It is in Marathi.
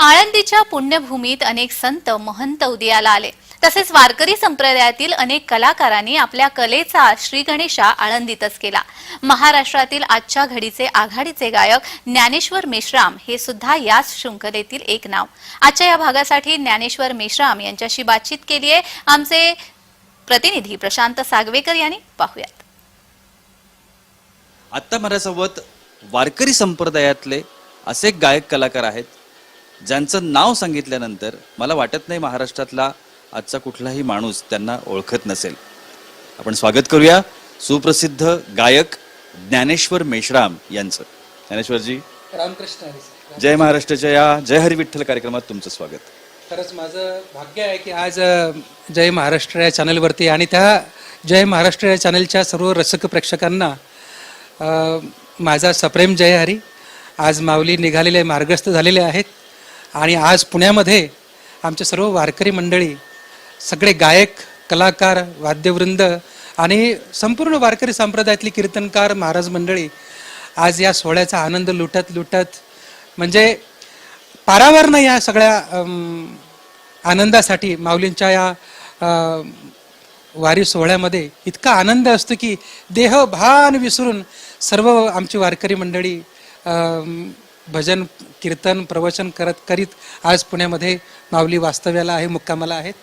आळंदीच्या पुण्यभूमीत अनेक संत महंत उदयाला आले. तसेच वारकरी संप्रदायातील अनेक कलाकारांनी आपल्या कलेचा श्री गणेशा आळंदीतच केला. महाराष्ट्रातील आजच्या घडीचे आघाडीचे गायक ज्ञानेश्वर मेश्राम हे सुद्धा याच शृंखलेतील एक नाव. आजच्या या भागासाठी ज्ञानेश्वर मेश्राम यांच्याशी बातचीत केली आहे. आमचे प्रतिनिधी प्रशांत सागवेकर यांनी पाहूयात. आत्ता माझ्यासोबत वारकरी संप्रदायातले असे गायक कलाकार आहेत. ज्यांचं नाव सांगितल्यानंतर मला वाटत नाही महाराष्ट्रातला आजचा कुठलाही माणूस त्यांना ओळखत नसेल. आपण स्वागत करूया सुप्रसिद्ध गायक ज्ञानेश्वर मेश्राम यांचं. ज्ञानेश्वरजी रामकृष्ण हरी. जय महाराष्ट्राच्या या जय हरी विठ्ठल कार्यक्रमात तुमचं स्वागत. खरंच माझं भाग्य आहे की आज जय महाराष्ट्र या चॅनलवरती आणि त्या जय महाराष्ट्र या चॅनलच्या सर्व रसिक प्रेक्षकांना माझा सप्रेम जय हरी. आज माऊली निघालेले मार्गस्थ झालेले आहेत. आणि आज पुण्यामध्ये आमचे सर्व वारकरी मंडळी सगळे गायक कलाकार वाद्यवृंद आणि संपूर्ण वारकरी संप्रदायातली कीर्तनकार महाराज मंडळी आज या सोहळ्याचा आनंद लुटत लुटत म्हणजे पारावर नाही या सगळ्या आनंदासाठी माऊलींच्या या वारी सोहळ्यामध्ये इतका आनंद असतो की देह भान विसरून सर्व आमची वारकरी मंडळी भजन कीर्तन प्रवचन करत करीत आज पुण्यामध्ये माऊली वास्तव्याला आहे मुक्कामाला आहेत.